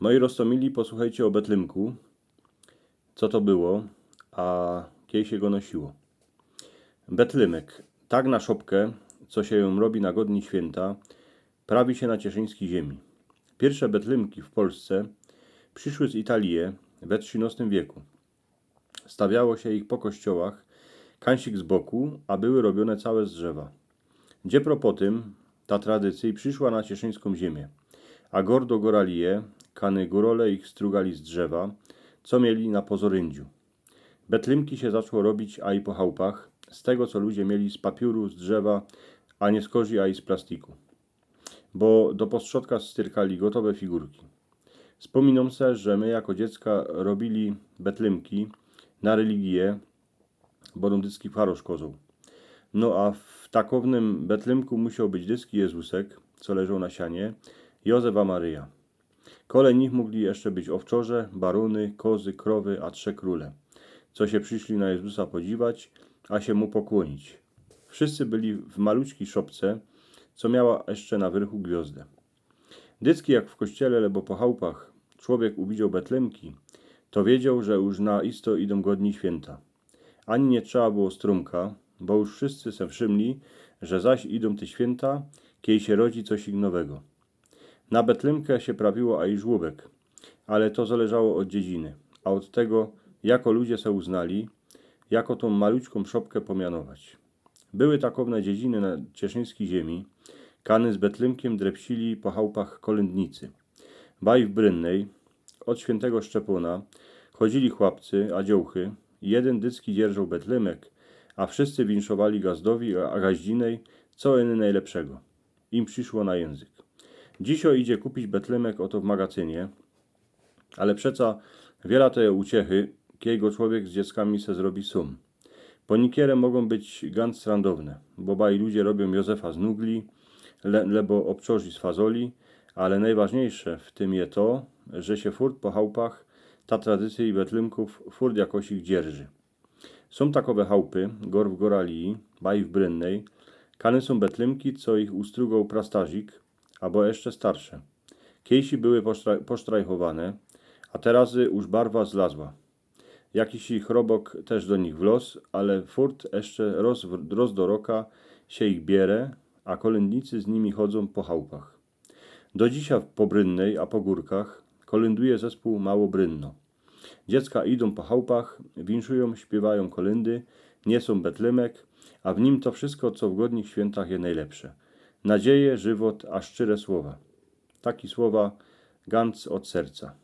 Moi roztomili, posłuchajcie o Betlymku, co to było, a kiedy się go nosiło. Betlymek, tak na szopkę, co się ją robi na godni święta, prawi się na cieszyńskiej ziemi. Pierwsze Betlymki w Polsce przyszły z Italii we XIII wieku. Stawiało się ich po kościołach, kańsik z boku, a były robione całe z drzewa. Dziepro po tym ta tradycja przyszła na cieszyńską ziemię, a gordo goralije, kany górole ich strugali z drzewa, co mieli na pozoryndziu. Betlymki się zaczło robić, a i po chałupach, z tego co ludzie mieli z papiuru, z drzewa, a nie z kozi, a i z plastiku. Bo do postrzodka styrkali gotowe figurki. Wspominam se, że my jako dziecka robili betlymki na religię, bo dyski farosz kozą. No a w takownym betlymku musiał być dyski Jezusek, co leżał na sianie, Józefa Maryja. Kole nich mogli jeszcze być owczorze, baruny, kozy, krowy, a trze króle, co się przyszli na Jezusa podziwać, a się mu pokłonić. Wszyscy byli w maluczkiej szopce, co miała jeszcze na wyrchu gwiazdę. Dycki jak w kościele, lebo po chałupach człowiek uwidział betlemki, to wiedział, że już na isto idą godni święta. Ani nie trzeba było strumka, bo już wszyscy se wszymli, że zaś idą te święta, kiedy się rodzi coś nowego. Na Betlemkę się prawiło a i żłóbek, ale to zależało od dziedziny, a od tego, jako ludzie se uznali, jako tą maluczką szopkę pomianować. Były takowne dziedziny na cieszyńskiej ziemi, kany z Betlemkiem drepsili po chałupach kolędnicy. Baj w Brynnej, od świętego Szczepona, chodzili chłopcy, a dziołchy, jeden dycki dzierżał Betlemek, a wszyscy winszowali gazdowi, a gaździnej, co inny najlepszego. Im przyszło na język. Dzisio idzie kupić Betlemek oto w magazynie, ale przeca wiele to je uciechy, kiego człowiek z dzieckami se zrobi sum. Ponikierem mogą być ganz randowne, bo baj ludzie robią Józefa z nugli, le, lebo obczorzy z fazoli, ale najważniejsze w tym je to, że się furt po chałupach ta tradycja i betlymków furt jakoś ich dzierży. Są takowe chałupy, gor w Goralii, baj w Brynnej, kany są betlymki, co ich ustrugał prastazik, albo jeszcze starsze. Kiejsi były posztra- posztrajchowane, a teraz już barwa zlazła. Jakiś ich robok też do nich wlos, ale furt jeszcze roz, roz do roka się ich bierze, a kolędnicy z nimi chodzą po chałupach. Do dzisiaj po Brynnej, a po górkach kolęduje zespół Małobrynno. Dziecka idą po chałupach, winszują, śpiewają kolendy, niosą betlemek, a w nim to wszystko, co w godnych świętach jest najlepsze. Nadzieję, żywot, a szczere słowa. Taki słowa ganz od serca.